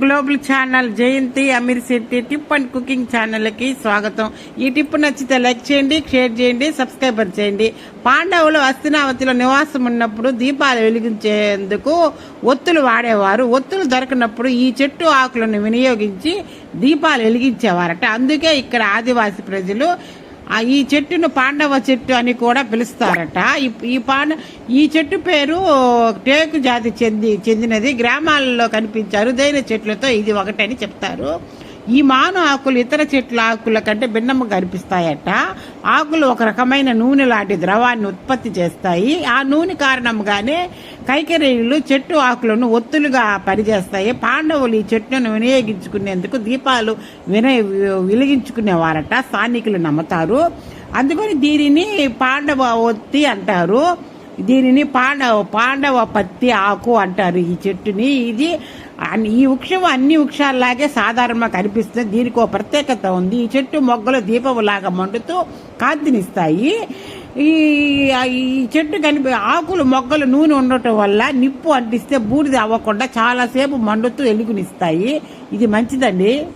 Global channel Jayanthi Ameer Shetty tip and cooking ఛానల్కి స్వాగతం. ఈ టిప్ నచ్చితే లైక్ చేయండి షేర్ చేయండి సబ్స్క్రైబర్ చేయండి. పాండవులు అస్తినావతిలో నివాసం ఉన్నప్పుడు దీపాలు వెలిగించేందుకు ఒత్తులు వాడేవారు. ఒత్తులు దొరకనప్పుడు ఈ చెట్టు ఆకులను వినియోగించి దీపాలు వెలిగించేవారట. అందుకే ఇక్కడ ఆదివాసి ప్రజలు ఈ చెట్టును పాండవ చెట్టు అని కూడా పిలుస్తారట. ఈ- పాండ ఈ చెట్టు పేరు టేకు జాతి చెంది చెందినది. గ్రామాలలో కనిపించే అరుదైన చెట్లతో ఇది ఒకటని చెప్తారు. ఈ మాను ఆకులు ఇతర చెట్ల ఆకుల కంటే భిన్నంగా కనిపిస్తాయట. ఆకులు ఒక రకమైన నూనె లాంటి ద్రవాన్ని ఉత్పత్తి చేస్తాయి. ఆ నూనె కారణంగానే కైకరీలు చెట్టు ఆకులను ఒత్తులుగా పనిచేస్తాయి పాండవులు ఈ చెట్టును వినియోగించుకునేందుకు దీపాలు విన వెలిగించుకునేవారట. స్థానికులు నమ్ముతారు. అందుకని దీనిని పాండవ ఒత్తి అంటారు. దీనిని పాండవ పాండవ పత్తి ఆకు అంటారు ఈ చెట్టుని. ఇది అన్ని- ఈ వృక్షం అన్ని వృక్షాలలాగే సాధారణంగా కనిపిస్తుంది. దీనికి ఒక ప్రత్యేకత ఉంది. ఈ చెట్టు మొగ్గలు దీపంలాగా మండుతూ కాంతినిస్తాయి. ఈ ఈ చెట్టు కనిపి ఆకులు మొగ్గలు నూనె ఉండటం వల్ల నిప్పు అంటిస్తే బూడిద అవ్వకుండా చాలాసేపు మండుతూ ఎలుగునిస్తాయి. ఇది మంచిదండి.